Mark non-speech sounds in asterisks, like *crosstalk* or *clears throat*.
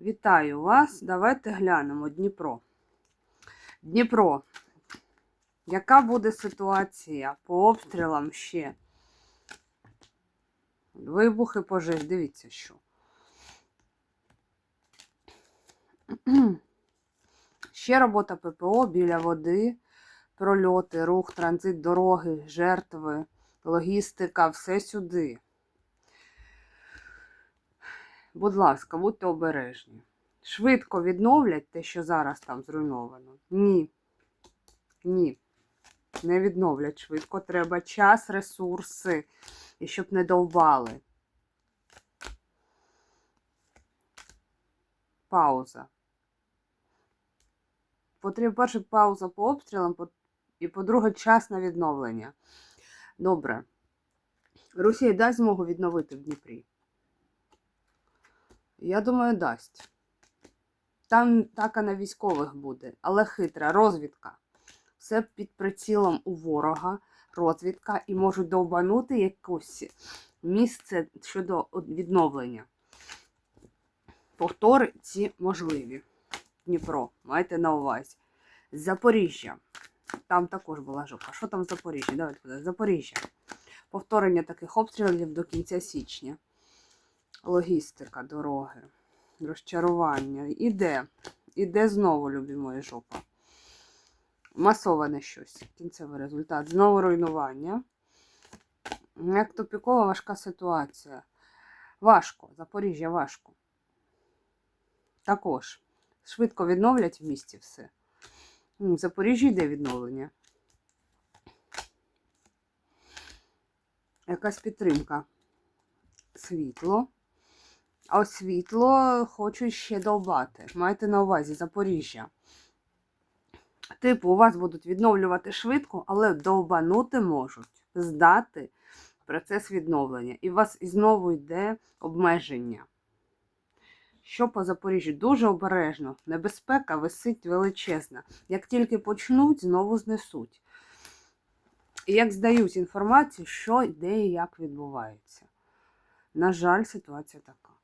Вітаю вас. Давайте глянемо Дніпро. Дніпро. Яка буде ситуація по обстрілам ще? Вибухи пожеж. Дивіться, що. *clears throat* Ще робота ППО біля води, прольоти, рух, транзит, дороги, жертви, логістика, все сюди. Будь ласка, будьте обережні. Швидко відновлять те, що зараз там зруйновано. Ні. Ні. Не відновлять швидко. Треба час, ресурси. І щоб не довбали. Пауза. Потрібна перше пауза по обстрілам, і, по-друге, час на відновлення. Добре. Росія дасть змогу відновити в Дніпрі. Я думаю, дасть. Там така на військових буде, але хитра розвідка. Все під прицілом у ворога, розвідка, і можуть довбанути якесь місце щодо відновлення. Повтори ці можливі. Дніпро, майте на увазі. Запоріжжя. Там також була жопа. Що там в Запоріжжі? Давайте. Запоріжжя. Повторення таких обстрілів до кінця січня. Логістика, дороги, розчарування. Іде. Іде знову, любі мої жопа. Масоване щось. Кінцевий результат. Знову руйнування. Як тупікова важка ситуація. Важко. Запоріжжя важко. Також. Швидко відновлять в місті все. В Запоріжжі йде відновлення. Якась підтримка. Світло. А світло хочуть ще довбати. Майте на увазі Запоріжжя. Типу, у вас будуть відновлювати швидко, але довбанути можуть здати процес відновлення. І у вас знову йде обмеження. Що по Запоріжжю? Дуже обережно. Небезпека висить величезна. Як тільки почнуть, знову знесуть. І як здають інформацію, що де і як відбувається. На жаль, ситуація така.